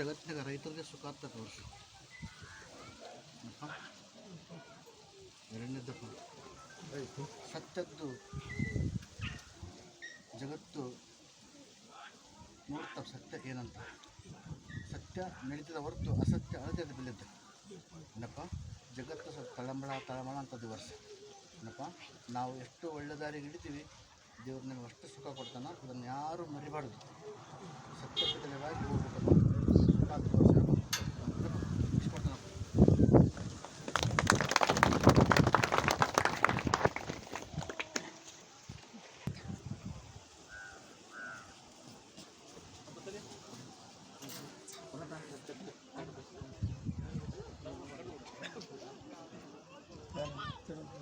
ಜಗತ್ತಿನಾಗ ರೈತರಿಗೆ ಸುಖ ಆಗ್ತದೆ ವರ್ಷ ಎರಡನೇದಪ್ಪ. ಸತ್ಯದ್ದು ಜಗತ್ತು ನೋಡ್ತಾವೆ ಸತ್ಯ ಏನಂತ. ಸತ್ಯ ನಡೀತದ ಹೊರತು ಅಸತ್ಯ ಅಳತೆದ ಬೆಳೆದ ಏನಪ್ಪ? ಜಗತ್ತು ಸ್ವಲ್ಪ ತಳಮಳ ತಳಮಳ ಅಂತ ದಿವಸ ಏನಪ್ಪ? ನಾವು ಎಷ್ಟು ಒಳ್ಳೆ ದಾರಿಗೆ ಹಿಡಿತೀವಿ ದೇವ್ರು ನಮಗೆ ಅಷ್ಟು ಸುಖ ಕೊಡ್ತಾನ, ಅದನ್ನು ಯಾರೂ ಮರಿಬಾರ್ದು. ಸತ್ಯತೆವಾಗಿ ಹೋಗ್ಬೇಕಪ್ಪ. Thank you.